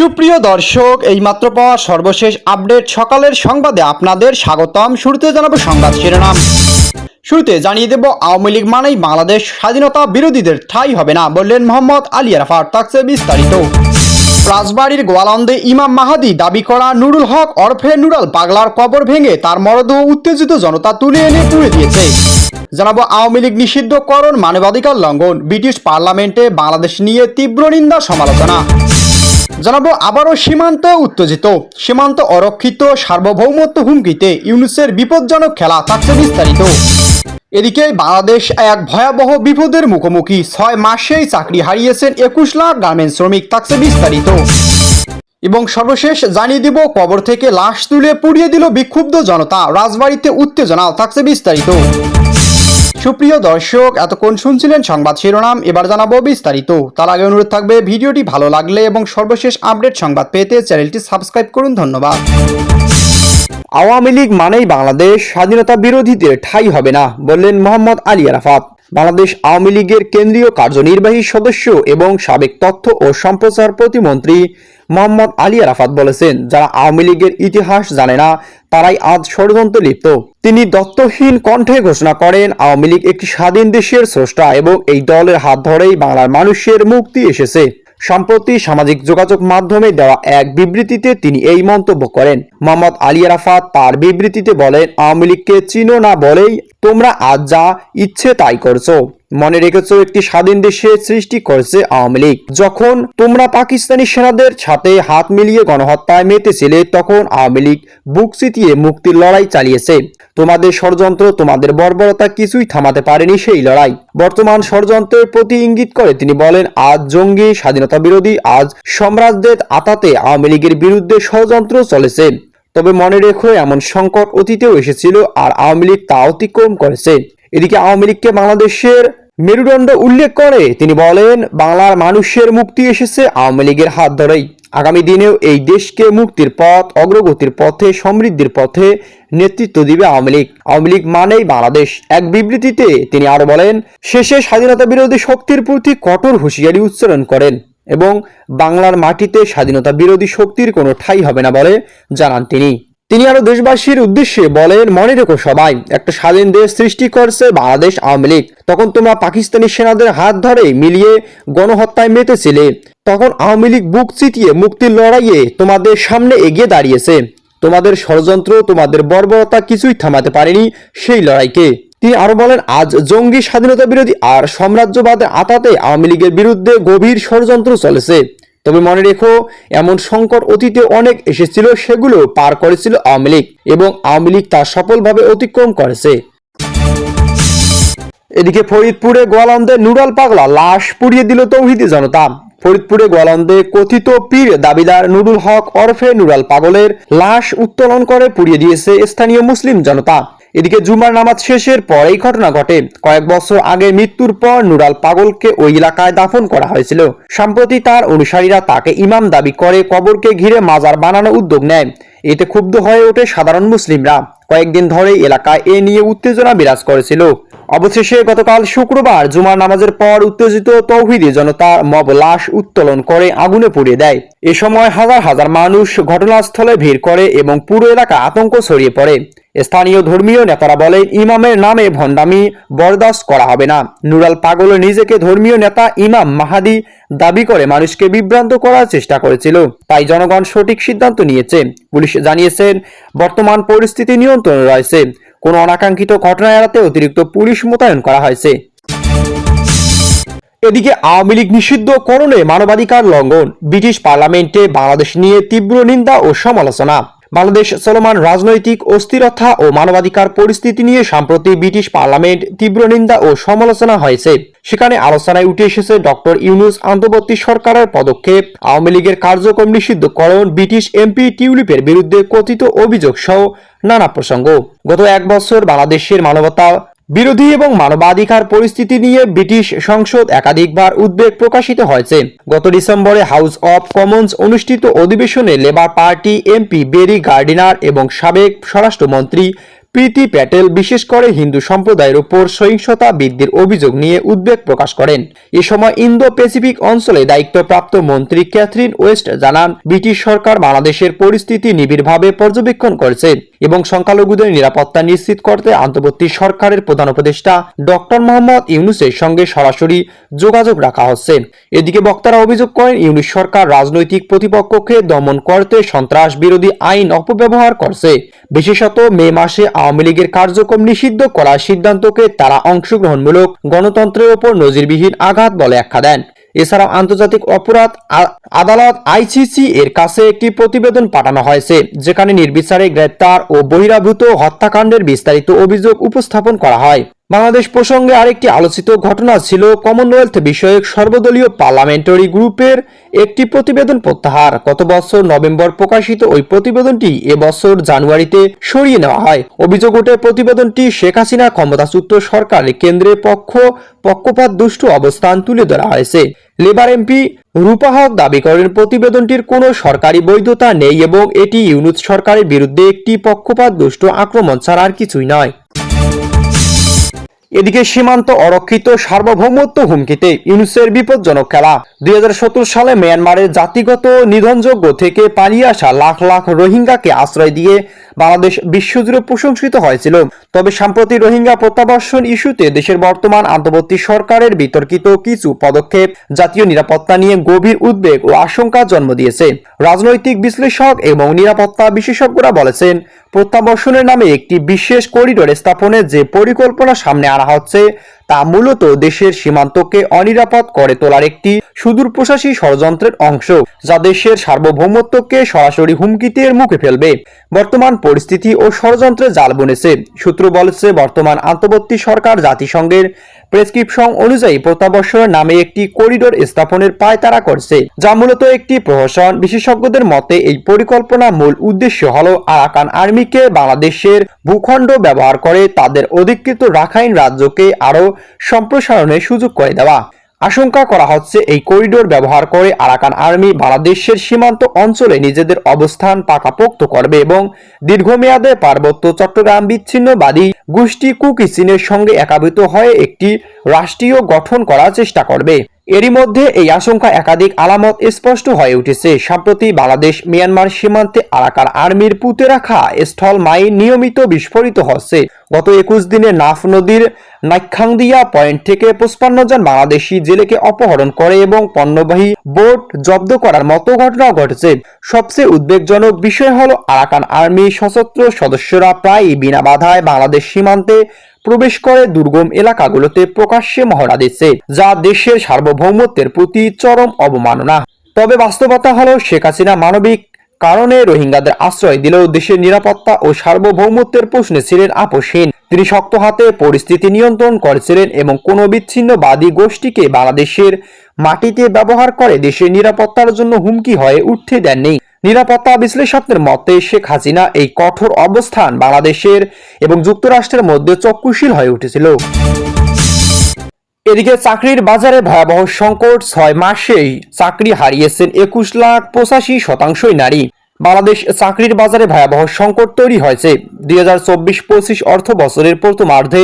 সুপ্রিয় দর্শক, এইমাত্র পাওয়া সর্বশেষ আপডেট সকালের সংবাদে আপনাদের স্বাগতম। শুরুতে জানাব সংবাদ শিরোনাম। শুরুতে জানিয়ে দেব, আওয়ামী লীগ মানেই বাংলাদেশ স্বাধীনতা বিরোধীদের ঠাঁই হবে না বললেন মোহাম্মদ আলী আরাফাত। থাকছে বিস্তারিত। রাজবাড়ির গোয়ালন্দে ইমাম মাহাদি দাবি করা নুরুল হক অরফে নুরাল পাগলার কবর ভেঙে তার মরদেহ উত্তেজিত জনতা তুলে এনে পুড়ে দিয়েছে। জানাব, আওয়ামী লীগ নিষিদ্ধকরণ মানবাধিকার লঙ্ঘন, ব্রিটিশ পার্লামেন্টে বাংলাদেশ নিয়ে তীব্র নিন্দা সমালোচনা। জানাব, আবারও সীমান্তে উত্তেজিত। সীমান্ত অরক্ষিত সার্বভৌমত্ব হুমকিতে ইউনুসের বিপজ্জনক খেলা থাকছে বিস্তারিত। এদিকে বাংলাদেশ এক ভয়াবহ বিপদের মুখোমুখি। ছয় মাসেই চাকরি হারিয়েছেন একুশ লাখ গার্মেন্টস শ্রমিক থাকছে বিস্তারিত। এবং সর্বশেষ জানিয়ে দিব, কবর থেকে লাশ তুলে পুড়িয়ে দিল বিক্ষুব্ধ জনতা। রাজবাড়িতে উত্তেজনাও থাকছে বিস্তারিত। সুপ্রিয় দর্শক, এতক্ষণ শুনছিলেন সংবাদ শিরোনাম। এবার জানাব বিস্তারিত। তার আগে অনুরোধ থাকবে, ভিডিওটি ভালো লাগলে এবং সর্বশেষ আপডেট সংবাদ পেতে চ্যানেলটি সাবস্ক্রাইব করুন। ধন্যবাদ। আওয়ামী লীগ মানেই বাংলাদেশ, স্বাধীনতা বিরোধীদের ঠাঁই হবে না, বললেন মোহাম্মদ আলী আরাফাত। বাংলাদেশ আওয়ামী লীগের কেন্দ্রীয় কার্যনির্বাহী সদস্য এবং সাবেক তথ্য ও সম্প্রচার প্রতিমন্ত্রী মোহাম্মদ আলী আরাফাত বলেছেন, যারা আওয়ামী লীগের ইতিহাস জানে না, তারাই আজ ষড়যন্ত্রে লিপ্ত। তিনি দত্তহীন কণ্ঠে ঘোষণা করেন, আওয়ামী লীগ একটি স্বাধীন দেশের স্রষ্টা এবং এই দলের হাত ধরেই বাংলার মানুষের মুক্তি এসেছে। সম্প্রতি সামাজিক যোগাযোগ মাধ্যমে দেওয়া এক বিবৃতিতে তিনি এই মন্তব্য করেন। মোহাম্মদ আলী আরাফাত তার বিবৃতিতে বলেন, আওয়ামী লীগকে চিনো না বলেই তোমরা আজ যা ইচ্ছে তাই করছ। মনে রেখেছো, একটি স্বাধীন দেশে সৃষ্টি করেছে আওয়ামী লীগ। যখন তোমরা পাকিস্তানি সেনাদের সাথে হাত মিলিয়ে গণহত্যায় মেতেছিলে, তখন আওয়ামী লীগ বুক চিতিয়ে মুক্তির লড়াই চালিয়েছে। তোমাদের ষড়যন্ত্র, তোমাদের বর্বরতা কিছুই থামাতে পারেনি সেই লড়াই। বর্তমান ষড়যন্ত্রের প্রতি ইঙ্গিত করে তিনি বলেন, আজ জঙ্গি স্বাধীনতা বিরোধী, আজ সম্রাজ্যের আতাতে আওয়ামী লীগের বিরুদ্ধে ষড়যন্ত্র চলেছে। তবে মনে রেখো, এমন সংকট অতীতেও এসেছিল, আর আওয়ামী লীগ তা অতিক্রম করেছে। এদিকে আওয়ামী লীগকে বাংলাদেশের মেরুদণ্ড উল্লেখ করে। তিনি বলেন, বাংলার মানুষের মুক্তি এসেছে আওয়ামী লীগের হাত ধরেই। আগামী দিনেও এই দেশকে মুক্তির পথ, অগ্রগতির পথে, সমৃদ্ধির পথে নেতৃত্ব দিবে আওয়ামী লীগ। আওয়ামী লীগ মানেই বাংলাদেশ। এক বিবৃতিতে তিনি আরও বলেন, শেষে স্বাধীনতা বিরোধী শক্তির প্রতি কঠোর হুঁশিয়ারি উচ্চারণ করেন এবং বাংলার মাটিতে স্বাধীনতা বিরোধী শক্তির কোনো ঠাই হবে না বলে জানান তিনি। তিনি আরও দেশবাসীর উদ্দেশ্যে বলেন, মনে রেখো সবাই, একটা স্বাধীন দেশ সৃষ্টি করছে বাংলাদেশ আওয়ামী লীগ। তখন তোমরা পাকিস্তানি সেনাদের হাত ধরে মিলিয়ে গণহত্যায় মেতেছিলে। তখন আওয়ামী লীগ বুক চিতিয়ে মুক্তির লড়াইয়ে তোমাদের সামনে এগিয়ে দাঁড়িয়েছে। তোমাদের ষড়যন্ত্র, তোমাদের বর্বরতা কিছুই থামাতে পারেনি সেই লড়াইকে। তিনি আরও বলেন, আজ জঙ্গি স্বাধীনতা বিরোধী আর সাম্রাজ্যবাদের আতাতে আওয়ামী লীগের বিরুদ্ধে গভীর ষড়যন্ত্র চলেছে। তবে মনে রেখো, এমন সংকট অতীতে অনেক এসেছিল, সেগুলো পার করেছিল আওয়ামী লীগ এবং আওয়ামী লীগ তা সফলভাবে অতিক্রম করেছে। এদিকে ফরিদপুরে গোয়ালন্দে নুরাল পাগলা লাশ পুড়িয়ে দিল তৌহিদি জনতা। ফরিদপুরে গোয়ালন্দে কথিত পীর দাবিদার নুরুল হক ওরফে নুরাল পাগলের লাশ উত্তোলন করে পুড়িয়ে দিয়েছে স্থানীয় মুসলিম জনতা। এদিকে জুমার নামাজ শেষের পর এই ঘটনা ঘটে। কয়েক বছর আগে মৃত্যুর পর নুরাল পাগলকে ওই এলাকায় দাফন করা হয়েছিল। সম্প্রতি তার অনুসারীরা তাকে ইমাম দাবি করে কবরকে ঘিরে মাজার বানানো উদ্যোগ নেয়। এতে ক্ষুব্ধ হয়ে ওঠে সাধারণ মুসলিমরা। কয়েকদিন ধরে এলাকায় এ নিয়ে উত্তেজনা বিরাজ করেছিল। অবশেষে গতকাল শুক্রবার জুমার নামাজের পর উত্তেজিত তৌহিদি জনতা মব লাশ উত্তোলন করে আগুনে পুড়িয়ে দেয়। এ সময় হাজার হাজার মানুষ ঘটনাস্থলে ভিড় করে এবং পুরো এলাকা আতঙ্ক ছড়িয়ে পড়ে। স্থানীয় ধর্মীয় নেতারা বলেন, ইমামের নামে ভণ্ডামি বরদাস্ত করা হবে না। নুরাল পাগল নিজেকে ধর্মীয় নেতা ইমাম মাহাদি দাবি করে মানুষকে বিভ্রান্ত করার চেষ্টা করেছিল। তাই জনগণ সঠিক সিদ্ধান্ত নিয়েছে। পুলিশ জানিয়েছেন, বর্তমান পরিস্থিতি নিয়ন্ত্রণে রয়েছে। কোনো অনাকাঙ্ক্ষিত ঘটনা এড়াতে অতিরিক্ত পুলিশ মোতায়েন করা হয়েছে। এদিকে আওয়ামী লীগ নিষিদ্ধ করণে মানবাধিকার লঙ্ঘন। ব্রিটিশ পার্লামেন্টে বাংলাদেশ নিয়ে তীব্র নিন্দা ও সমালোচনা। বাংলাদেশ চলমান রাজনৈতিক অস্থিরতা ও মানবাধিকার পরিস্থিতি নিয়ে সাম্প্রতি ব্রিটিশ পার্লামেন্ট তীব্র নিন্দা ও সমালোচনা হয়েছে। সেখানে আলোচনায় উঠে এসেছে ডক্টর ইউনুস আন্তর্বর্তী সরকারের পদক্ষেপ, আওয়ামী লীগের কার্যক্রম নিষিদ্ধকরণ, ব্রিটিশ এমপি টিউলিপের বিরুদ্ধে কথিত অভিযোগ সহ নানা প্রসঙ্গ। গত এক বছর বাংলাদেশের মানবতা বিরোধী এবং মানবাধিকার পরিস্থিতি নিয়ে ব্রিটিশ সংসদ একাধিকবার উদ্বেগ প্রকাশিত হয়েছে। গত ডিসেম্বরে হাউস অব কমন্স অনুষ্ঠিত অধিবেশনে labour party MP Barry Gardiner এবং সাবেক স্বরাষ্ট্রমন্ত্রী প্রীতি প্যাটেল বিশেষ করে হিন্দু সম্প্রদায়ের উপর সহিংসতা বৃদ্ধির অভিযোগ নিয়ে উদ্বেগ প্রকাশ করেন। এ সময় ইন্দো প্যাসিফিক অঞ্চলে দায়িত্বপ্রাপ্ত মন্ত্রী ক্যাথরিন ওয়েস্ট জানান, ব্রিটিশ সরকার বাংলাদেশের পরিস্থিতি নিবিড়ভাবে পর্যবেক্ষণ করেছে এবং সংখ্যালঘুদের নিরাপত্তা নিশ্চিত করতে আন্তর্বর্তী সরকারের প্রধান উপদেষ্টা ডক্টর মোহাম্মদ ইউনুসের সঙ্গে সরাসরি যোগাযোগ রাখা হচ্ছে। এদিকে বক্তারা অভিযোগ করেন, ইউনুস সরকার রাজনৈতিক প্রতিপক্ষকে দমন করতে সন্ত্রাস বিরোধী আইন অপব্যবহার করছে। বিশেষত মে মাসে আওয়ামী লীগের কার্যক্রম নিষিদ্ধ করার সিদ্ধান্তকে তারা অংশগ্রহণমূলক গণতন্ত্রের ওপর নজিরবিহীন আঘাত বলে আখ্যা দেন। এছাড়াও আন্তর্জাতিক অপরাধ আদালত আইসিসি এর কাছে একটি প্রতিবেদন পাঠানো হয়েছে, যেখানে নির্বিচারে গ্রেপ্তার ও বহিরাভূত হত্যাকাণ্ডের বিস্তারিত অভিযোগ উপস্থাপন করা হয়। বাংলাদেশ প্রসঙ্গে আরেকটি আলোচিত ঘটনা ছিল কমনওয়েলথ বিষয়ক সর্বদলীয় পার্লামেন্টারি গ্রুপের একটি প্রতিবেদন প্রত্যাহার। গত বছর নভেম্বর প্রকাশিত ওই প্রতিবেদনটি এবছর জানুয়ারিতে সরিয়ে নেওয়া হয়। অভিযোগ ওঠে, প্রতিবেদনটি শেখ হাসিনা ক্ষমতাচ্যুত সরকার কেন্দ্রের পক্ষ, পক্ষপাত দুষ্ট অবস্থান তুলে ধরা হয়েছে। লেবার এমপি রূপা হক দাবি করেন, প্রতিবেদনটির কোনো সরকারি বৈধতা নেই এবং এটি ইউনুস সরকারের বিরুদ্ধে একটি পক্ষপাত দুষ্ট আক্রমণ ছাড়া আর কিছুই নয়। এদিকে সীমান্ত অরক্ষিত সার্বভৌমত্ব হুমকিতে ইউনুসের বিপজ্জনক খেলা। দুই সালে মিয়ানমারের জাতিগত নিধনযোগ্য থেকে পালিয়ে আসা লাখ লাখ রোহিঙ্গাকে আশ্রয় দিয়ে বাংলাদেশ বিশ্বজুড়ে প্রশংসিত হয়েছিল। তবে সাম্প্রতিক রোহিঙ্গা প্রত্যাবাসন ইস্যুতে দেশের বর্তমান আন্তর্বর্তী সরকারের বিতর্কিত কিছু পদক্ষেপ জাতীয় নিরাপত্তা নিয়ে গভীর উদ্বেগ ও আশঙ্কা জন্ম দিয়েছে। রাজনৈতিক বিশ্লেষক এবং নিরাপত্তা বিশেষজ্ঞরা বলেছেন প্রত্যাবর্ষণের নামে একটি বিশেষ করিডোর স্থাপনের যে পরিকল্পনা সামনে আনা হচ্ছে তা মূলত দেশের সীমান্তকে অনিরাপদ করে তোলার একটি সুদূর প্রশাসী ষড়যন্ত্রের অংশ, যা দেশের সার্বভৌমত্বকে সরাসরি হুমকিতে মুখে ফেলবে। বর্তমান পরিস্থিতি ও ষড়যন্ত্রে জাল বুনেছে। সূত্র বলেছে, বর্তমান আন্তর্বর্তী সরকার জাতিসংঘের প্রেসক্রিপশন অনুযায়ী প্রত্যাবর্ষণের নামে একটি করিডোর স্থাপনের পায়তারা করছে, যা মূলত একটি প্রহসন। বিশেষজ্ঞদের মতে, এই পরিকল্পনা মূল উদ্দেশ্য হল আরাকান আর্মিকে বাংলাদেশের ভূখণ্ড ব্যবহার করে তাদের অধিকৃত রাখাইন রাজ্যকে আরও সম্প্রসারণের সুযোগ করে দেওয়া। আশঙ্কা করা হচ্ছে এই করিডোর ব্যবহার করে আরাকান আর্মি বাংলাদেশের সীমান্ত অঞ্চলে নিজেদের অবস্থান পাকাপোক্ত করবে এবং দীর্ঘমেয়াদে পার্বত্য চট্টগ্রাম বিচ্ছিন্নবাদী গোষ্ঠী কুকি চীনের সঙ্গে একাভূত হয়ে একটি রাষ্ট্রীয় গঠন করার চেষ্টা করবে। এরই মধ্যে এই আশঙ্কা একাধিক আলামত স্পষ্ট হয়ে উঠেছে। সম্প্রতি বাংলাদেশ মিয়ানমার সীমান্তে আরাকান আর্মির পুঁতে রাখা স্থল মাইন নিয়মিত বিস্ফোরিত হচ্ছে। গত একুশ দিনে নাফ নদীর নাইখাংদিয়া পয়েন্ট থেকে পঁচপান্ন জন বাংলাদেশি জেলেকে অপহরণ করে এবং পণ্যবাহী বোট জব্দ করার মতো ঘটনা ঘটেছে। সবচেয়ে উদ্বেগজনক বিষয় হলো আরাকান আর্মি সশস্ত্র সদস্যরা প্রায় বিনা বাধায় বাংলাদেশ সীমান্তে প্রবেশ করে দুর্গম এলাকাগুলোতে প্রকাশ্যে মহড়া দিচ্ছে, যা দেশের সার্বভৌমত্বের প্রতি চরম অবমাননা। তবে বাস্তবতা হলো শেখ হাসিনা মানবিক কারণে রোহিঙ্গাদের আশ্রয় দিলেও দেশের নিরাপত্তা ও সার্বভৌমত্বের প্রশ্নে ছিলেন আপোষহীন। তিনি শক্ত হাতে পরিস্থিতি নিয়ন্ত্রণ করেছিলেন এবং কোনো বিচ্ছিন্নবাদী গোষ্ঠীকে বাংলাদেশের মাটিতে ব্যবহার করে দেশের নিরাপত্তার জন্য হুমকি হয়ে উঠতে দেননি। নিরাপত্তা বিশ্লেষকদের মতে, শেখ হাসিনা এই কঠোর অবস্থান বাংলাদেশের এবং যুক্তরাষ্ট্রের মধ্যে চক্ষুশীল হয়ে উঠেছিল। এদিকে চাকরির বাজারে ভয়াবহ সংকট ছয় মাসেই চাকরি হারিয়েছেন একুশ লাখ পঁচাশি শতাংশই নারী। বাংলাদেশ চাকরির বাজারে ভয়াবহ সংকট তৈরি হয়েছে। দুই হাজার চব্বিশ পঁচিশ অর্থ বছরের প্রথমার্ধে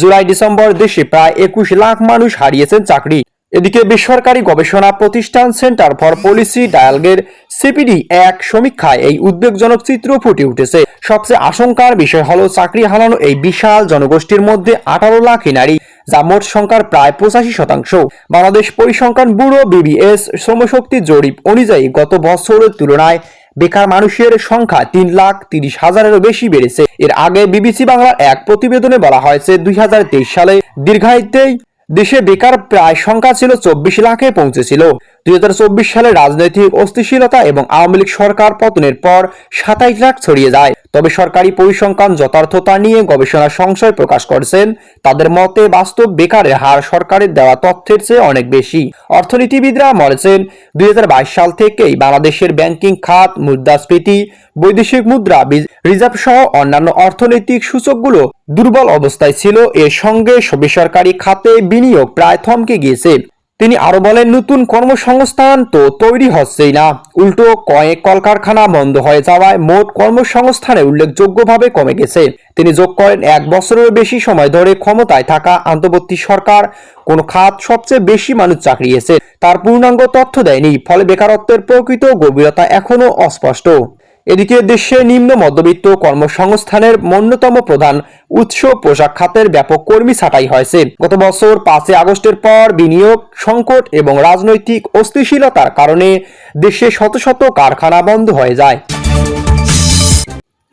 জুলাই ডিসেম্বর দেশে প্রায় একুশ লাখ মানুষ হারিয়েছেন চাকরি। এদিকে বেসরকারি গবেষণা প্রতিষ্ঠান সেন্টার ফর পলিসি ডায়ালগের সিপিডি এক সমীক্ষায় এই উদ্বেগজনক চিত্র ফুটে উঠেছে। সবচেয়ে আশঙ্কার বিষয় হল চাকরি হারানো এই বিশাল জনগোষ্ঠীর মধ্যে আঠারো লাখই নারী, যা মোট সংখ্যার প্রায় পঁচাশি শতাংশ। বাংলাদেশ পরিসংখ্যান ব্যুরো বিবিএস শ্রমশক্তি জরিপ অনুযায়ী গত বছরের তুলনায় বেকার মানুষের সংখ্যা তিন লাখ তিরিশ হাজারেরও বেশি বেড়েছে। এর আগে বিবিসি বাংলার এক প্রতিবেদনে বলা হয়েছে, দুই হাজার তেইশ সালে দীর্ঘায়িতেই দেশে বেকার প্রায় সংখ্যা ছিল চব্বিশ লাখে পৌঁছেছিল। দুই হাজার চব্বিশ সালে রাজনৈতিক অস্থিতিশীলতা এবং আওয়ামী লীগ সরকার পতনের পর সাতাইশ লাখ ছড়িয়ে যায়। তবে সরকারি পরিসংখ্যান যথার্থতা নিয়ে গবেষণা সংশয় প্রকাশ করেছেন। তাদের মতে বাস্তব বেকারের হার সরকারের দেওয়া তথ্যের চেয়ে অনেক বেশি। অর্থনীতিবিদরা বলেছেন, দুই হাজার বাইশ সাল থেকেই বাংলাদেশের ব্যাংকিং খাত, মুদ্রাস্ফীতি, বৈদেশিক মুদ্রা রিজার্ভ সহ অন্যান্য অর্থনৈতিক সূচকগুলো দুর্বল অবস্থায় ছিল। এর সঙ্গে বেসরকারি খাতে বিনিয়োগ প্রায় থমকে গিয়েছে। তিনি আরও বলেন, নতুন কর্মসংস্থান তো তৈরি হচ্ছেই না। উল্টো কয়েক কলকারখানা বন্ধ হয়ে যাওয়ায় মোট কর্মসংস্থানে উল্লেখযোগ্যভাবে কমে গেছে। তিনি যোগ করেন, এক বছরের বেশি সময় ধরে ক্ষমতায় থাকা আন্তর্বর্তী সরকার কোন খাত সবচেয়ে বেশি মানুষ চাকরিয়েছে। তার পূর্ণাঙ্গ তথ্য দেয়নি, ফলে বেকারত্বের প্রকৃত গভীরতা এখনও অস্পষ্ট। এদিকে দেশে নিম্ন মধ্যবিত্ত কর্মসংস্থানের অন্যতম প্রধান উৎস পোশাক খাতের ব্যাপক কর্মী ছাঁটাই হয়েছে। গত বছর পাঁচই আগস্টের পর বিনিয়োগ, সংকট এবং রাজনৈতিক অস্থিতিশীলতার কারণে দেশে শত শত কারখানা বন্ধ হয়ে যায়।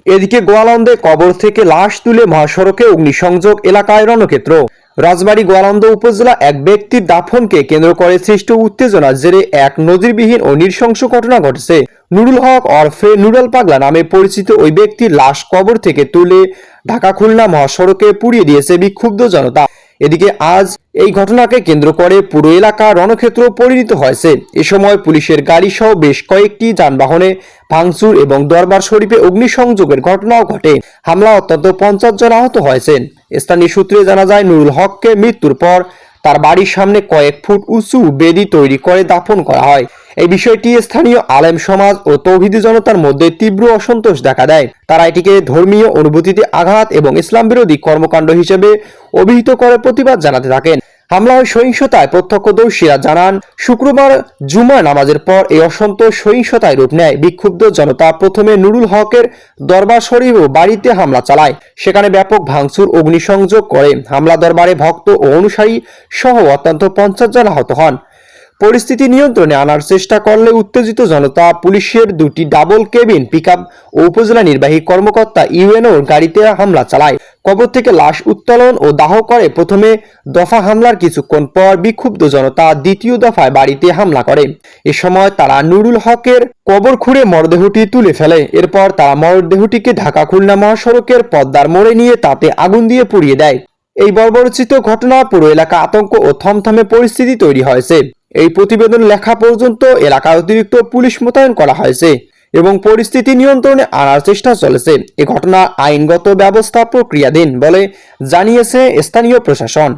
এদিকে গোয়ালন্দে কবর থেকে লাশ তুলে মহাসড়কে অগ্নিসংযোগ এলাকায় রণক্ষেত্র। রাজবাড়ী গোয়ালন্দ উপজেলা এক ব্যক্তির দাফনকে কেন্দ্র করে সৃষ্ট উত্তেজনার জেরে এক নজিরবিহীন ও নৃশংস ঘটনা ঘটেছে। নুরুল হক অরফে নুরাল পাগলা নামে পরিচিত ওই ব্যক্তির লাশ কবর থেকে তুলে ঢাকা খুলনা মহাসড়কে পুড়িয়ে দিয়েছে বিক্ষুব্ধ জনতা। এদিকে আজ এই ঘটনাকে কেন্দ্র করে পুরো এলাকা রণক্ষেত্র পরিণত হয়েছে। এ সময় পুলিশের গাড়ি সহ বেশ কয়েকটি যানবাহনে ভাঙচুর এবং দরবার শরীফে অগ্নিসংযোগের ঘটনাও ঘটে। হামলা অত্যন্ত পঞ্চাশ জন আহত হয়েছেন। স্থানীয় সূত্রে জানা যায়, নুরুল হককে মৃত্যুর পর তার বাড়ির সামনে কয়েক ফুট উঁচু বেদি তৈরি করে দাফন করা হয়। এই বিষয়টি স্থানীয় আলেম সমাজ ও তৌহিদি জনতার মধ্যে তীব্র অসন্তোষ দেখা দেয়। তারা এটিকে ধর্মীয় অনুভূতিতে আঘাত এবং ইসলাম বিরোধী কর্মকাণ্ড হিসেবে অভিহিত করে প্রতিবাদ জানাতে থাকেন। হামলা ও সহিংসতায় প্রত্যক্ষদর্শীরা জানান, শুক্রবার জুমা নামাজের পর এই অসন্তোষ সহিংসতায় রূপ নেয় বিক্ষুব্ধ জনতা। প্রথমে নুরুল হকের দরবার শরীফ ও বাড়িতে হামলা চালায়। সেখানে ব্যাপক ভাঙচুর, অগ্নিসংযোগ করে হামলা দরবারে ভক্ত ও অনুসারী সহ অত্যন্ত পঞ্চাশ জন আহত হন। পরিস্থিতি নিয়ন্ত্রণে আনার চেষ্টা করলে উত্তেজিত জনতা পুলিশের দুটি ডাবল কেবিন, পিকআপ ও উপজেলা নির্বাহী কর্মকর্তা ইউএনওর গাড়িতে হামলা চালায়। কবর থেকে লাশ উত্তোলন ও দাহ করে প্রথমে দফা হামলার কিছুক্ষণ পর বিক্ষুব্ধ জনতা দ্বিতীয় দফায় বাড়িতে হামলা করে। এ সময় তারা নুরুল হকের কবর খুঁড়ে মরদেহটি তুলে ফেলে। এরপর তারা মরদেহটিকে ঢাকা খুলনা মহাসড়কের পদ্মার মোড়ে নিয়ে তাতে আগুন দিয়ে পুড়িয়ে দেয়। এই বর্বরচিত ঘটনা পুরো এলাকা আতঙ্ক ও থমথমে পরিস্থিতি তৈরি হয়েছে। এই প্রতিবেদন লেখা পর্যন্ত এলাকায় অতিরিক্ত পুলিশ মোতায়েন করা হয়েছে। এবং পরিস্থিতি নিয়ন্ত্রণে আনার চেষ্টা চলেছে। এ ঘটনা আইনগত ব্যবস্থা প্রক্রিয়াধীন বলে জানিয়েছে স্থানীয় প্রশাসন।